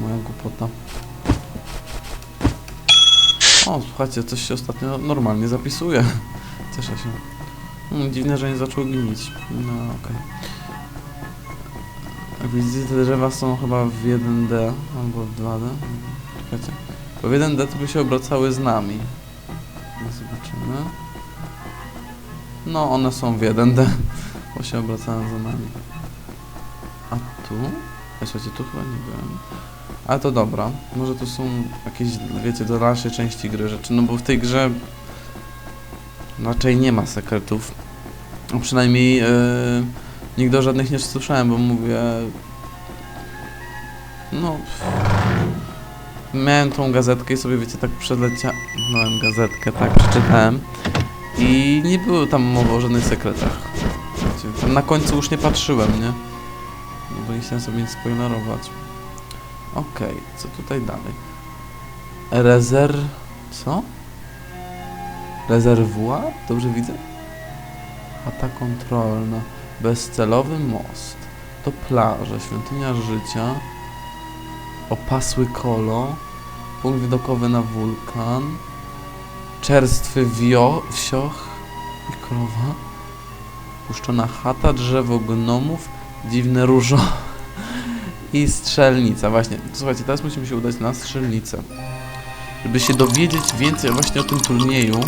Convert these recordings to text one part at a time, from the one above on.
Moja głupota. O, słuchajcie, coś się ostatnio normalnie zapisuje. Cieszę się. Hmm, dziwne, że nie zaczął gnić. No, okej. Jak widzicie, te drzewa są chyba w 1D albo w 2D. Czekajcie. Bo w 1D to by się obracały z nami. Zobaczymy. No, one są w 1D, bo się obracają za nami. A tu? Słuchajcie, tu chyba nie byłem. Ale to dobra. Może tu są jakieś, wiecie, do dalszej części gry rzeczy. No bo w tej grze raczej nie ma sekretów. A przynajmniej yy, nigdy o żadnych nie słyszałem, bo mówię... No... Miałem tą gazetkę i sobie, wiecie, tak przeleciałem... Miałem gazetkę, tak, przeczytałem. I nie było tam mowy o żadnych sekretach. Na końcu już nie patrzyłem, nie? No bo nie chciałem sobie nic spoilerować. Okej, co tutaj dalej? Rezer... co? Rezerwuar? Dobrze widzę? Chata kontrolna. Bezcelowy most. To plaża, świątynia życia. Opasły kolo. Punkt widokowy na wulkan. Czerstwy wio, wsioch i krowa. Puszczona chata, drzewo gnomów, dziwne różo i strzelnica. Właśnie, słuchajcie, teraz musimy się udać na strzelnicę. Żeby się dowiedzieć więcej właśnie o tym turnieju.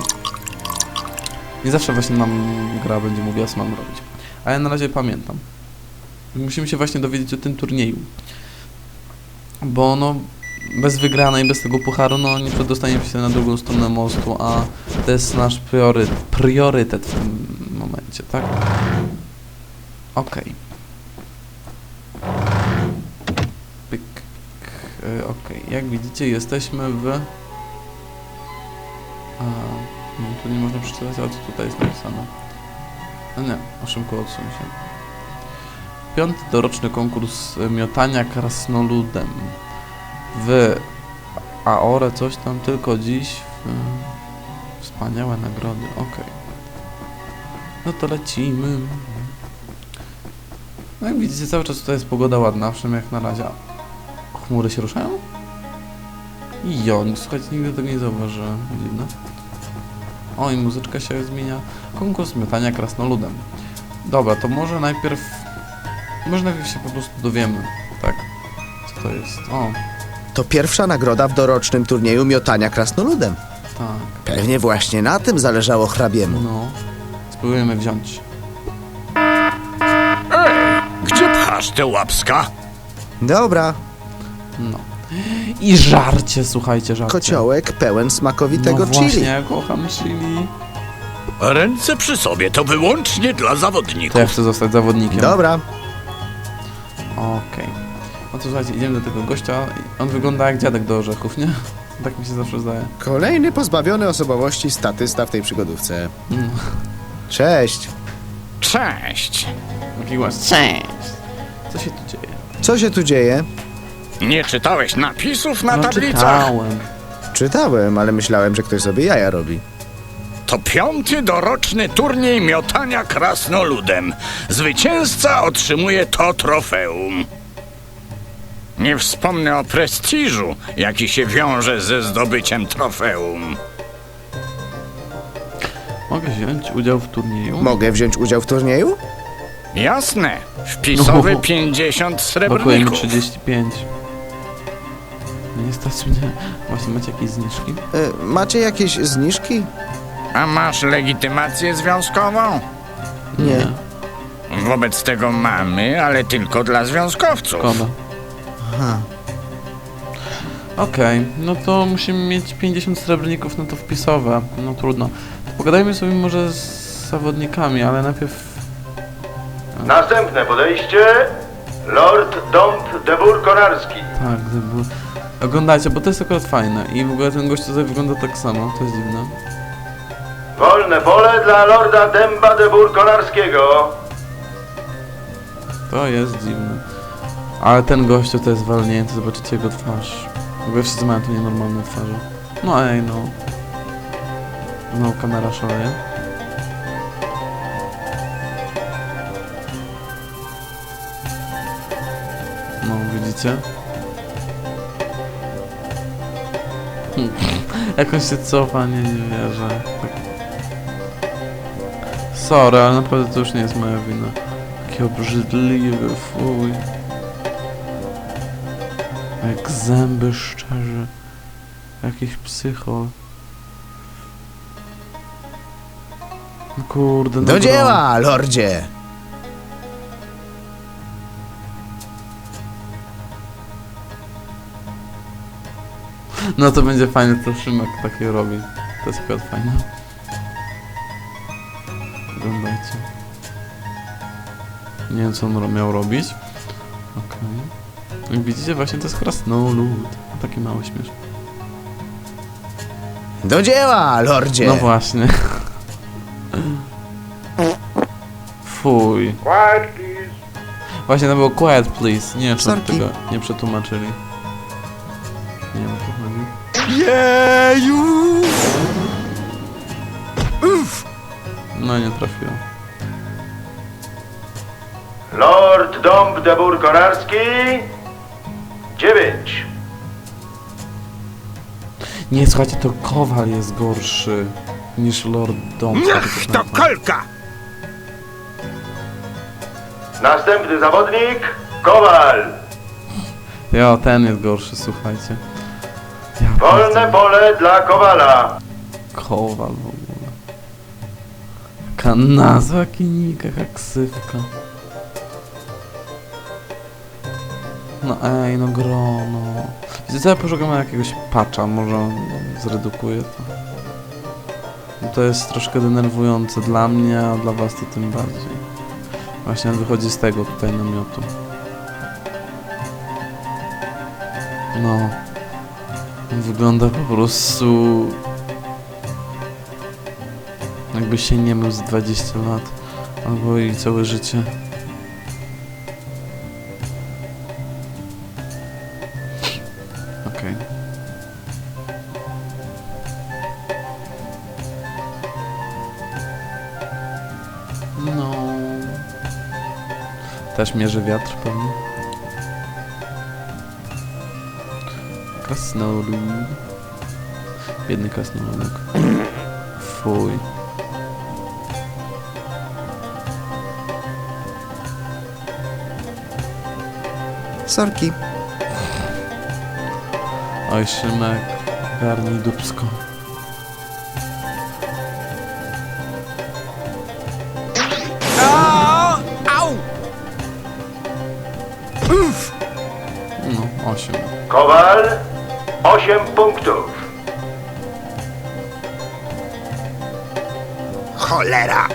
Nie zawsze właśnie nam gra będzie mówiła, co mam robić. A ja na razie pamiętam. Musimy się właśnie dowiedzieć o tym turnieju. Bo no, bez wygranej, bez tego pucharu, no nie przedostaniemy się na drugą stronę mostu, a to jest nasz priory, priorytet w tym momencie, tak? Okej. Pyk. E, Okej, jak widzicie jesteśmy w... A, no tu nie można przeczytać, ale co tutaj jest napisane? No nie, szybko odsuń się. Piąty doroczny konkurs miotania krasnoludem. W Aore coś tam tylko dziś. W... Wspaniałe nagrody, okej. No to lecimy. No jak widzicie, cały czas tutaj jest pogoda ładna, przynajmniej jak na razie. Chmury się ruszają? I jo, no słuchajcie, nigdy tego nie zauważyłem. Dziwne. O, i muzyczka się zmienia. Konkurs miotania krasnoludem. Dobra, to może najpierw... Może najpierw się po prostu dowiemy, tak? Co to jest? O, To pierwsza nagroda w dorocznym turnieju miotania krasnoludem. tak. Pewnie właśnie na tym zależało hrabiemu. No. Spróbujemy wziąć. Gdzie pchasz te łapska? Dobra, No. I żarcie, słuchajcie, żarcie. kociołek pełen smakowitego no właśnie, chili. ja kocham chili. Ręce przy sobie to wyłącznie dla To zawodników. ja chcę zostać zawodnikiem. Dobra, Okej. No to słuchajcie, idziemy do tego gościa. On wygląda jak dziadek do orzechów, nie? Tak mi się zawsze zdaje. kolejny pozbawiony osobowości statysta w tej przygodówce. Mm. Cześć. Cześć! Taki głos. Cześć! Co się tu dzieje? Co się tu dzieje? Nie czytałeś napisów na no tablicach? czytałem. Czytałem, ale myślałem, że ktoś sobie jaja robi. To piąty doroczny turniej miotania krasnoludem. Zwycięzca otrzymuje to trofeum. Nie wspomnę o prestiżu, jaki się wiąże ze zdobyciem trofeum. Mogę wziąć udział w turnieju? Mogę wziąć udział w turnieju? Jasne, wpisowy No. 50 Brakuje mi srebrników. 35. Nie stać mnie. Właśnie macie jakieś zniżki? E, macie jakieś zniżki? A masz legitymację związkową? Nie. Wobec tego mamy, ale tylko dla związkowców. Szkoda. Aha. Okej, no to musimy mieć 50 srebrników, no to wpisowe. No trudno. Pogadajmy sobie może z zawodnikami, ale najpierw... Następne podejście. Lord Dąb de Bur Konarski. Tak, żeby... Oglądajcie, bo to jest akurat fajne. I w ogóle ten gość tutaj wygląda tak samo, to jest dziwne. Wolne pole dla Lorda Dęba de Bur Konarskiego. To jest dziwne. Ale ten gościu to jest walnięty, zobaczycie jego twarz. W ogóle wszyscy mają tu nienormalne twarze. No ej, no. Znowu kamera szaleje. No, widzicie? Jak on się cofa, nie, nie wierzę. Tak. Sorry, ale naprawdę to już nie jest moja wina. Jaki obrzydliwy, fuj. Jak zęby szczerze. Jakiś psychol. Kurde, no Do dzieła, lordzie! No to będzie fajne, to Szymek takie robi. To jest akurat fajne. Oglądajcie. Nie wiem, co on miał robić. Okej. Jak widzicie, właśnie to jest krasnolud. Taki mały śmiesz. Do dzieła, lordzie! No właśnie. Fuj. Quiet, please. Właśnie to było quiet please. Nie wiem, czy tego nie przetłumaczyli. Jeju! No nie trafiło. Lord Dąb de Burkonarski. Dziewięć. Nie, słuchajcie, to Kowal jest gorszy niż Lord Dom. Niech to kolka! Następny zawodnik. Kowal. Ja, ten jest gorszy, słuchajcie. Ja Wolne pierdolę. pole dla Kowala. Kowal w ogóle. Jaka nazwa kinika, jaka ksywka. No ej, no grono. Wiecie co, ja poszukam jakiegoś patcha, może on zredukuje to. Bo To jest troszkę denerwujące dla mnie, a dla was to tym bardziej. Właśnie on wychodzi z tego tutaj namiotu. No. Wygląda po prostu... Jakby się nie mył z 20 lat. Albo i całe życie. Okej. No. Też mierzy wiatr pewnie. Krasnolud. Biedny krasnoludek. Fuj. Sorki. Oj, Szymek. Garnij dupsko. No, 8. Kowal. Osiem punktów. Cholera!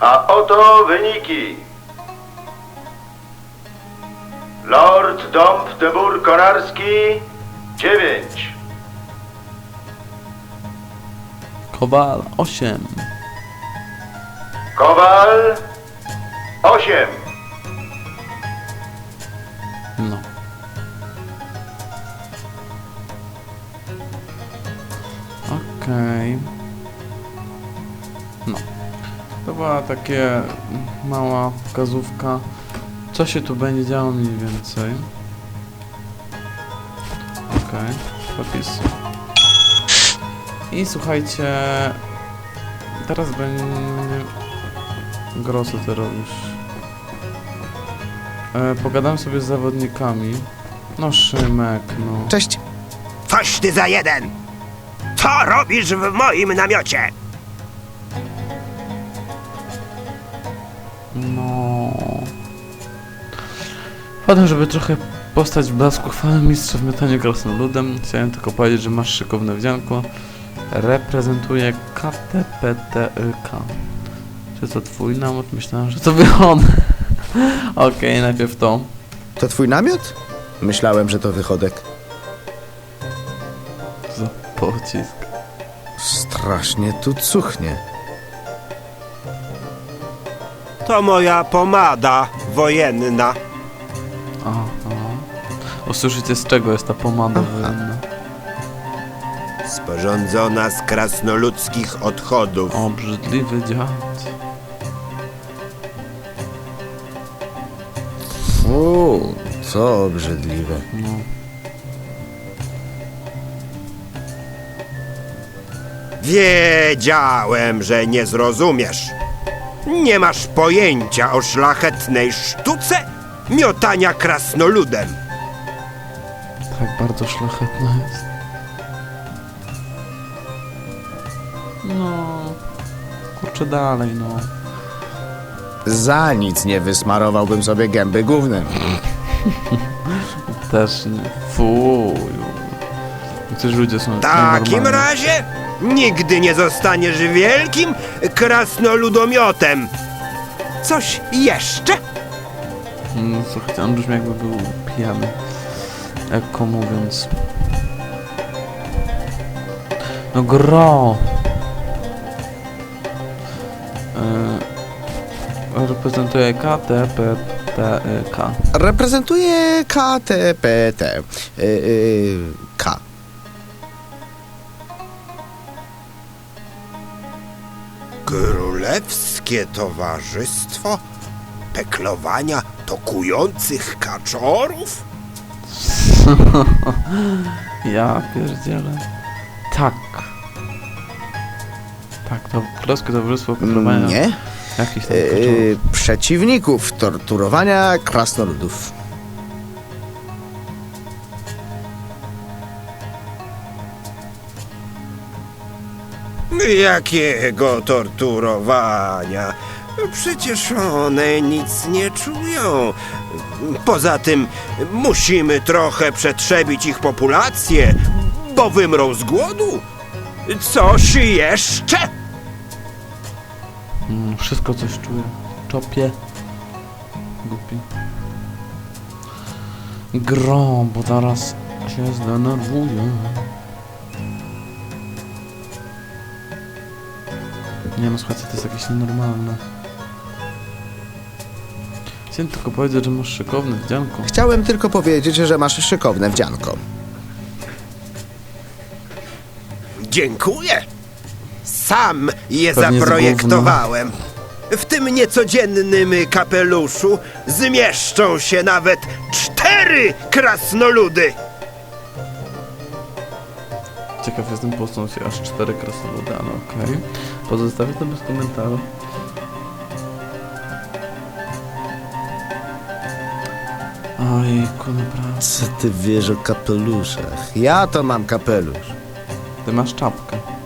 A oto wyniki. Lord Dąb de Burkonarski. Dziewięć. Kowal 8. Kowal. Osiem. No. Okej. No. To była takie mała wskazówka, co się tu będzie działo mniej więcej. Okej, zapis. I słuchajcie, teraz będzie... Gro, co ty robisz? E, pogadam sobie z zawodnikami. No Szymek, no. Cześć. Coś ty za jeden! Co robisz w moim namiocie? No. Potem, żeby trochę postać w blasku chwały mistrza w miotaniu krasnoludem, chciałem tylko powiedzieć, że masz szykowne wdzianko. Reprezentuje KTPTYK. Czy to twój namiot? Myślałem, że to wychod. Okej, najpierw to. To twój namiot? Myślałem, że to wychodek. Za pocisk. Strasznie tu cuchnie. To moja pomada wojenna. Aha. Usłyszycie z czego jest ta pomada wojenna. Sporządzona z krasnoludzkich odchodów. Obrzydliwy dziad. Co obrzydliwe. No. Wiedziałem, że nie zrozumiesz. Nie masz pojęcia o szlachetnej sztuce miotania krasnoludem. Tak bardzo szlachetna jest. No. Kurczę dalej, no. Za nic nie wysmarowałbym sobie gęby gównem. Też nie. Fuj. Przecież ludzie są W takim nienormalni. razie nigdy nie zostaniesz wielkim krasnoludomiotem. Coś jeszcze? No, słuchajcie, on brzmi jakby był pijany. Lekko mówiąc. No gro! Yy, reprezentuje KTPTK. Reprezentuje KTPT. Yy, yy, K. Królewskie Towarzystwo Peklowania Tokujących Kaczorów? Ja pierdzielę. Tak. Tak, to Królewskie Towarzystwo Pokrowania. Nie. Jakiś tam Yy, przeciwników torturowania krasnoludów. Jakiego torturowania? Przecież one nic nie czują. Poza tym musimy trochę przetrzebić ich populację, bo wymrą z głodu. Coś jeszcze? Mm, wszystko coś czuję. Czopie. Głupi. Gro, bo zaraz się zdenerwuję. Nie no, słuchajcie, to jest jakieś nienormalne. Chciałem tylko powiedzieć, że masz szykowne wdzianko. Chciałem tylko powiedzieć, że masz szykowne wdzianko. Dziękuję. Sam je Pewnie z zaprojektowałem. W tym niecodziennym kapeluszu zmieszczą się nawet cztery krasnoludy. Ciekaw jestem, po co się aż cztery krasnoludy, ale okej. Pozostawię to bez komentaru. Ojku, naprawdę. Co ty wiesz o kapeluszach? Ja to mam kapelusz. Ty masz czapkę.